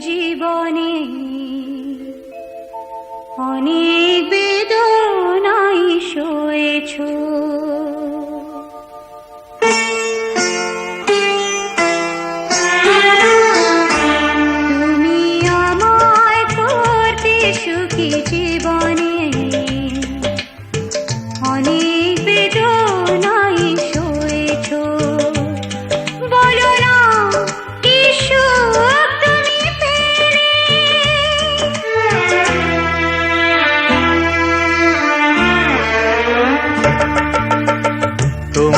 জীবনে অনেক বেদনাই সয়েছো।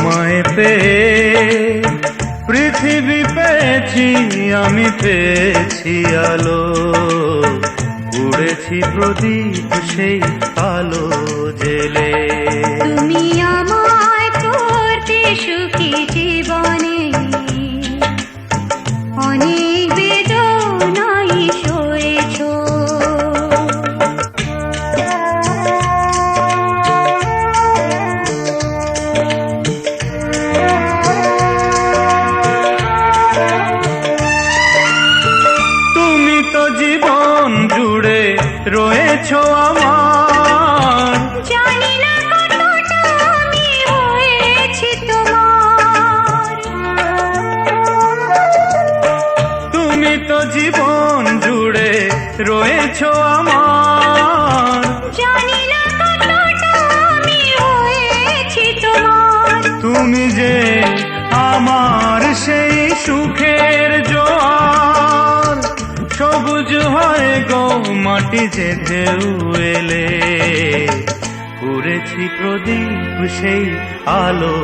তোমায় পেয়ে, পৃথিবী পেয়েছি, আমি পেয়েছি আলো। উড়েছি প্রদীপ সেই আলো জেলে। তুমি আমায় করতে সুখী জীবনে, অনেক রয়েছো আমার। জানি না কতটা আমি হয়েছি তোমার। তুমি তো জীবন জুড়ে রয়েছো আমার। জানি না কতটা আমি হয়েছি তোমার। তুমি যে আমার সেই সুখের মাটি যে ঢেউ এলে। উড়েছি প্রদীপ সেই আলো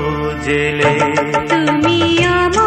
জেলে। তুমি আমায়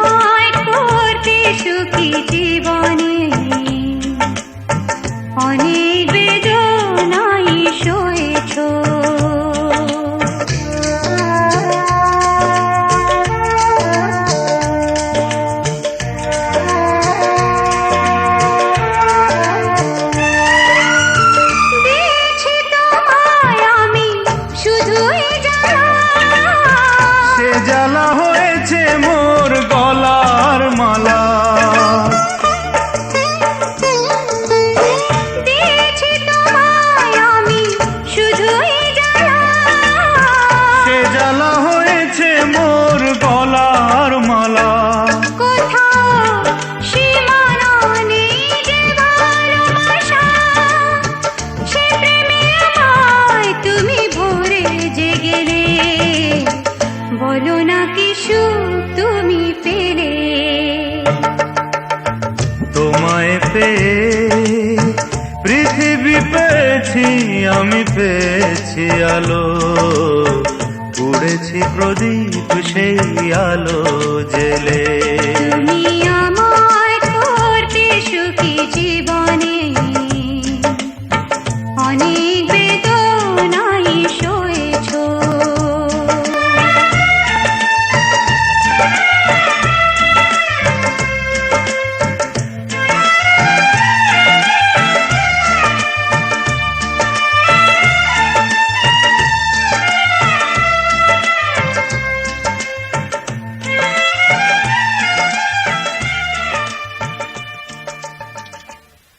তুমি পেলে। তোমায় পেয়ে পৃথিবী পেয়েছি আমি পেয়েছি আলো। উড়েছি প্রদীপ সেই আলো জেলে।